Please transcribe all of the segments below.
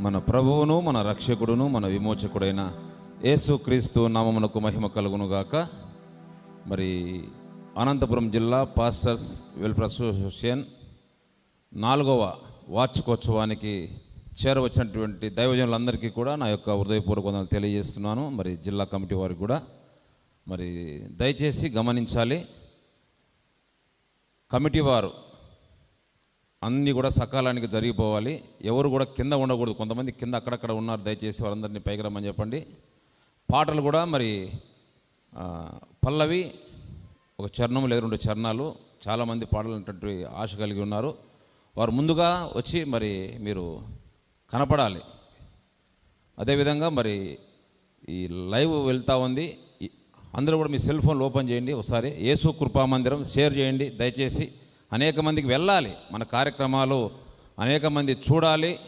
మన ప్రభువును మన రక్షకుడును మన విమోచకుడైన యేసుక్రీస్తు నామమునకు మహిమ కలుగును గాక మరి అనంతపురం జిల్లా పాస్టర్స్ వెల్ఫేర్ అసోసియేషన్ నాలుగవ వార్షికోత్సవానికి చేరవచ్చినటువంటి దైవజనులందరికీ కూడా నా యొక్క హృదయపూర్వక తెలియజేస్తున్నాను. మరి జిల్లా కమిటీ వారికి కూడా. మరి దయచేసి గమనించాలి. కమిటీ వారు అన్నీ కూడా సకాలానికి జరిగిపోవాలి. ఎవరు కూడా కింద ఉండకూడదు. కొంతమంది కింద అక్కడక్కడ ఉన్నారు. దయచేసి వారందరినీ పైకి రమ్మని చెప్పండి. పాటలు కూడా మరి పల్లవి ఒక చరణం లేదా రెండు చరణాలు. చాలామంది పాడాలనేటువంటి ఆశ కలిగి ఉన్నారు. వారు ముందుగా వచ్చి మరి మీరు కనపడాలి. అదేవిధంగా మరి ఈ లైవ్ వెళ్తూ ఉంది. అందరూ కూడా మీ సెల్ ఫోన్లు ఓపెన్ చేయండి. ఒకసారి యేసు కృపా మందిరం షేర్ చేయండి. దయచేసి అనేక మందికి వెళ్ళాలి. మన కార్యక్రమాలు అనేక మంది చూడాలి.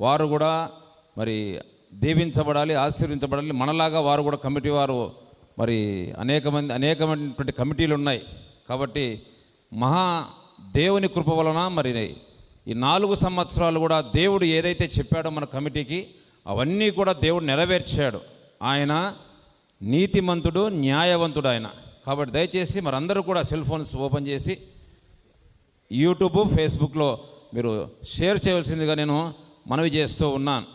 వారు కూడా మరి దీవించబడాలి ఆశీర్వించబడాలి. మనలాగా వారు కూడా కమిటీ వారు మరి అనేక మంది అనేకమైనటువంటి కమిటీలు ఉన్నాయి. కాబట్టి మహా దేవుని కృప వలన మరి ఈ నాలుగు సంవత్సరాలు కూడా దేవుడు ఏదైతే చెప్పాడో మన కమిటీకి అవన్నీ కూడా దేవుడు నెరవేర్చాడు. ఆయన నీతిమంతుడు న్యాయవంతుడు ఆయన. కాబట్టి దయచేసి మరి అందరూ కూడా సెల్ ఫోన్స్ ఓపెన్ చేసి యూట్యూబ్ ఫేస్బుక్లో మీరు షేర్ చేయవలసిందిగా నేను మనవి చేస్తూ ఉన్నాను.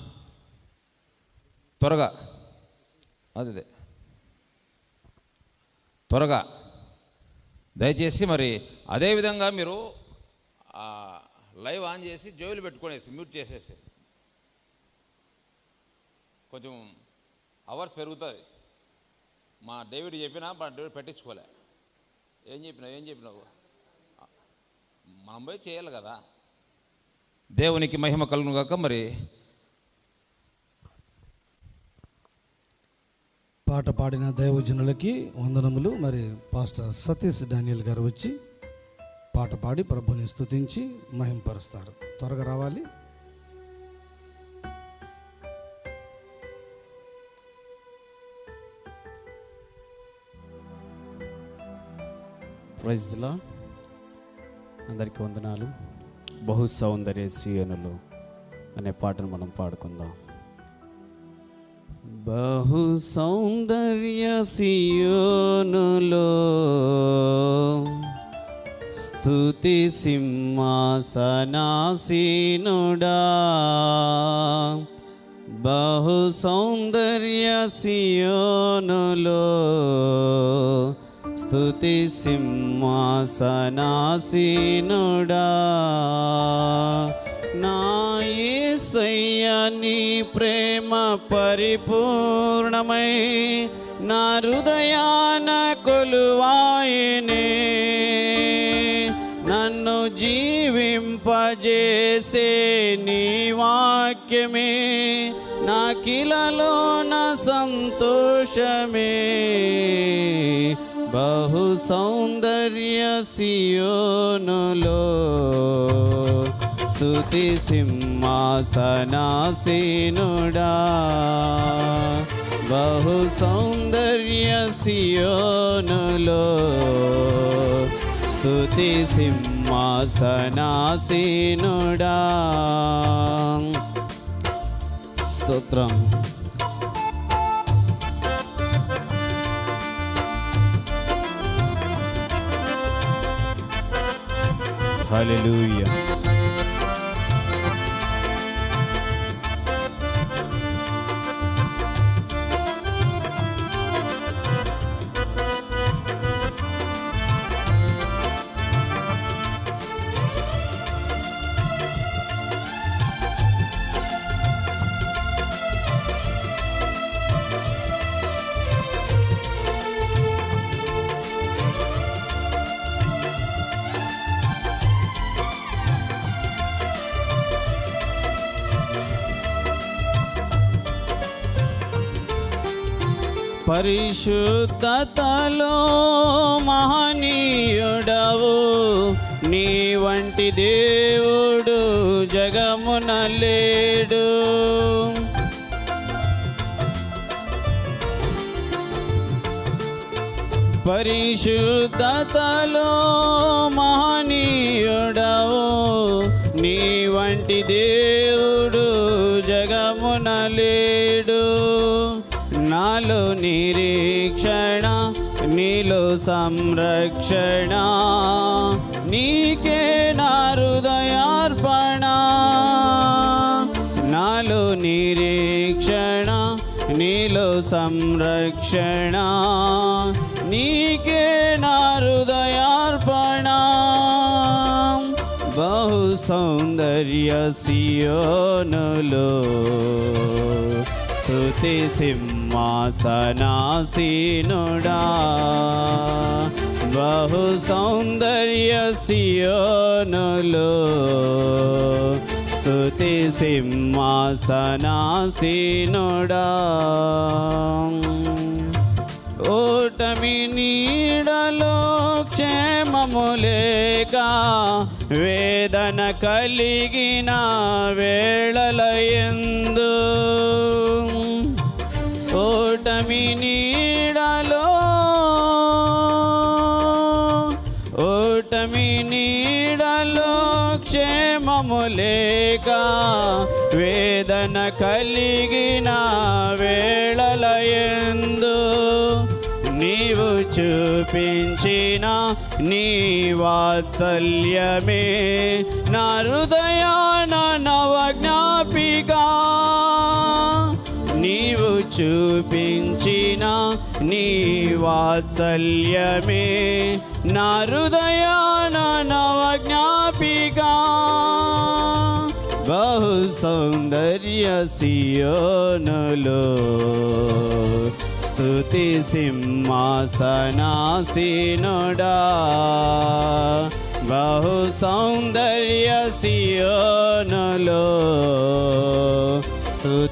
త్వరగా. అదే త్వరగా. దయచేసి మరి అదేవిధంగా మీరు లైవ్ ఆన్ చేసి జోయిలు పెట్టుకునేసి మ్యూట్ చేసేసి. కొంచెం అవర్స్ పెరుగుతుంది. మా డేవిడ్ చెప్పినా మా డేవిడ్ పెట్టించుకోలే. ఏం చెప్పినావు ఏం చెప్పినావు? మనం పోయి చేయాలి కదా. దేవునికి మహిమ కలుగును కాక మరి. పాట పాడిన దైవజనులకి వందనములు. మరి పాస్టర్ సతీష్ డానియల్ గారు వచ్చి పాట పాడి ప్రభుని స్తుతించి మహింపరుస్తారు. త్వరగా రావాలి. ప్రైజ్లా అందరికీ వందనాలు. బహు సౌందర్య సీయనులు అనే పాటను మనం పాడుకుందాం. బహు సౌందర్య సీయోనులో స్తుతి సింహాసనాసీనుడా. బహు సౌందర్య సియోనులో స్తుతి సింహాసనాసీనుడా. నా నీ ప్రేమ పరిపూర్ణమై నా హృదయాన కొలువాయనే. నన్ను జీవింపజేసే నీ వాక్యమే. నా సంతోషమే. బహు సౌందర్య సియోనులో స్తుతి సింహాసనాసీనుడా. బహు సౌందర్య సియోనులో స్తుతి సింహాసనాసీనుడా. స్తోత్రం. Hallelujah. పరిశుద్ధతలో మహనీయుడవు. నీ వంటి దేవుడు జగమున లేడు. పరిశుద్ధతలో మహనీయుడవు. నీ వంటి దేవుడు జగమున లేడు. నాలో నిరీక్షణ నీలో సంరక్షణ నీకే నా హృదయార్పణ. నాలో నిరీక్షణ నీలో సంరక్షణ నీకే నా హృదయార్పణ. బహు సౌందర్య సియోనులో స్తుతి సింహ సింహాసనాసీనుడా బహు సౌందర్య సియోనులు స్థుతి సింహాసనాసీనుడా ఓటమి నీడలో క్షేమములేగా వేదన కలిగిన వేళలయందు ఓటమి నీడలో ఓటమి నీడలో క్షేమము లేక వేదన కలిగిన వేళలయందు నీవు చూపించిన నీ వాత్సల్యమే నా హృదయాన నవజ్ఞాపిగా నీవు చూపించిన నీ వాత్సల్యమే నా హృదయాన నవజ్ఞాపిగా. బహు సౌందర్య సియోనులో స్తుతి సింహాసనాసీనుడా.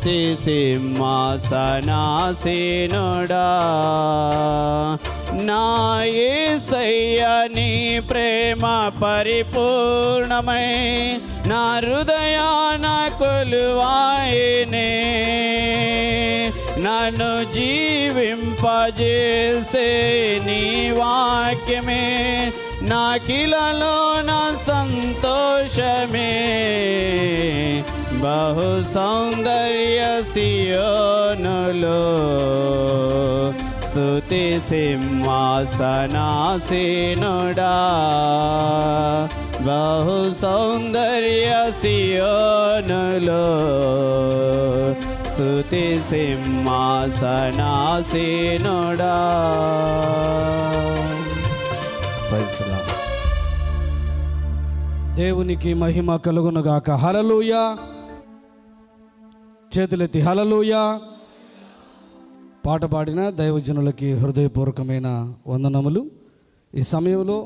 స్తుతి సింహాసనాసీనుడా. నా ప్రేమ పరిపూర్ణమై నా హృదయాన కొలువాయనే. నన్ను జీవింపజేసే నీ వాక్యమే నాకిలలో నా సంతోషమే. బహు సౌందర్య సియోనులో స్తుతి సింహాసనాసీనుడా బహు సౌందర్య సియోనులో స్తుతి సింహాసనాసీనుడా దేవునికి మహిమ కలుగునుగాక. హలలుయ చేతులెత్తి హలలోయ పాట పాడిన దైవజనులకి హృదయపూర్వకమైన వందనములు. ఈ సమయంలో